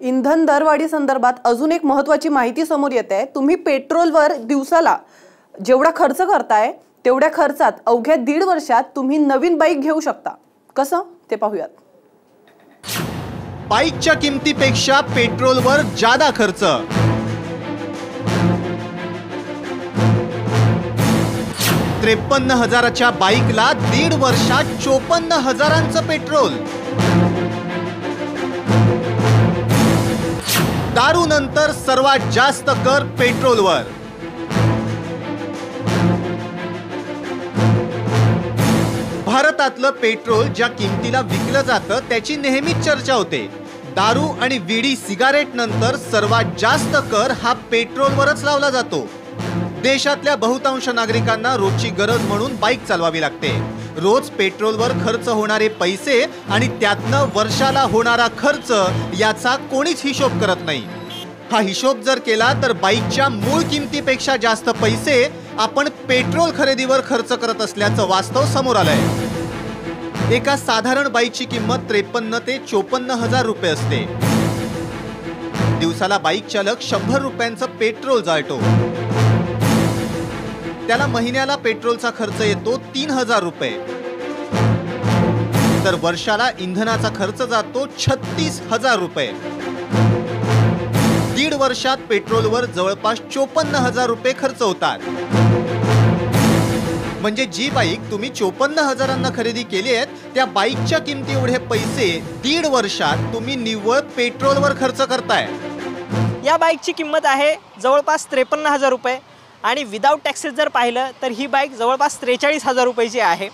इंधन दरवाढी संदर्भात अजून एक महत्वाची माहिती समोर येते आहे. तुम्ही पेट्रोलवर दिवसाला जेवढा खर्च करताय तेवढ्या खर्चात अवघ्या दीड वर्षात तुम्ही नवीन बाईक घेऊ शकता. कसं? ते पाहूयात. बाईकच्या किमतीपेक्षा पेट्रोलवर जादा खर्च. त्रेपन्न हजाराच्या बाईकला दीड वर्षात चोपन्न हजारांचं पेट्रोल. नंतर सर्वात जास्त कर पेट्रोलवर. भारतातलं पेट्रोल ज्या किमतीला विकलं जातं त्याची नेहमीच चर्चा होते. दारू आणि विडी सिगारेट नंतर सर्वात जास्त कर हा पेट्रोलवरच लावला जातो. देशातल्या बहुतांश नागरिकांना रोजची गरज म्हणून बाईक चालवावी लागते. रोज पेट्रोलवर खर्च होणारे पैसे आणि त्यातनं वर्षाला होणारा खर्च याचा कोणीच हिशोब करत नाही. हा हिशोब जर केला तर बाईकच्या मूळ किमतीपेक्षा जास्त पैसे आपण पेट्रोल खरेदीवर खर्च करत असल्याचं वास्तव समोर आलंय. एका साधारण बाईकची किंमत त्रेपन्न ते चोपन्न हजार रुपये असते. दिवसाला बाईक चालक शंभर रुपयांचं पेट्रोल जाळतो. त्याला महिन्याला पेट्रोलचा खर्च येतो तीन हजार रुपये. तर वर्षाला इंधनाचा खर्च जातो छत्तीस हजार रुपये. दीड वर्षात पेट्रोलवर जवळपास चोपन्न हजार रुपये खर्च होतात. म्हणजे जी बाईक तुम्ही चोपन्न हजारांना खरेदी केली आहेत त्या बाईकच्या किमती एवढे पैसे दीड वर्षात तुम्ही निव्वळ पेट्रोलवर खर्च करताय. या बाईकची किंमत आहे जवळपास त्रेपन्न हजार रुपये आणि विदाऊट टॅक्सेस जर पाहिलं तर ही बाईक जवळपास त्रेचाळीस हजार रुपयाची आहे.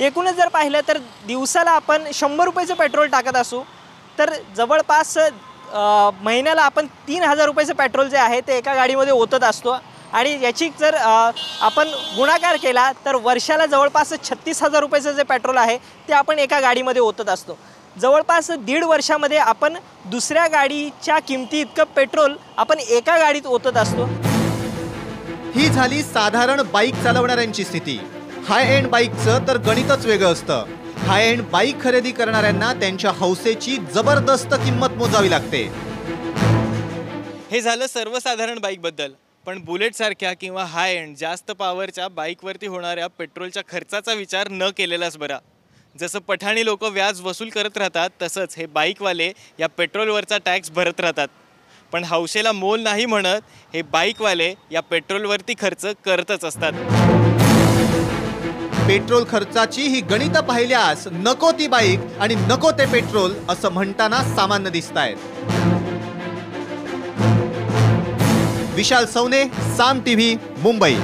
एकूणच जर पाहिलं तर दिवसाला आपण शंभर रुपयेचं पेट्रोल टाकत असू तर जवळपास महिन्याला आपण तीन हजार रुपयाचं पेट्रोल जे आहे ते एका गाडीमध्ये ओतत असतो. आणि याची जर आपण गुणाकार केला तर वर्षाला जवळपास छत्तीस हजार रुपयाचं जे पेट्रोल आहे ते आपण एका गाडीमध्ये ओतत असतो. जवळपास दीड वर्षामध्ये आपण दुसऱ्या गाडीच्या किमती इतकं पेट्रोल आपण एका गाडीत ओतत असतो. ही झाली साधारण बाईक चालवणाऱ्यांची स्थिती. हाय एंड बाईकचं तर गणितच वेगळं असतं. हाय एंड बाईक खरेदी करणाऱ्यांना त्यांच्या हौसेची जबरदस्त किंमत मोजावी लागते. हे झालं सर्वसाधारण बाईकबद्दल. पण बुलेटसारख्या किंवा हाय एंड जास्त पॉवरच्या बाईकवरती होणाऱ्या पेट्रोलच्या खर्चाचा विचार न केलेलाच बरा. जसं पठाणी लोक व्याज वसूल करत राहतात तसंच हे बाईकवाले या पेट्रोलवरचा टॅक्स भरत राहतात. पण हौशेला मोल नाही म्हणत हे बाईकवाले या पेट्रोलवरती खर्च करतच असतात. पेट्रोल खर्चाची ही गणित पाहिल्यास नको ती बाईक आणि नको ते पेट्रोल असं म्हणताना सामान्य दिसत आहेत विशाल सवने साम टीव्ही मुंबई.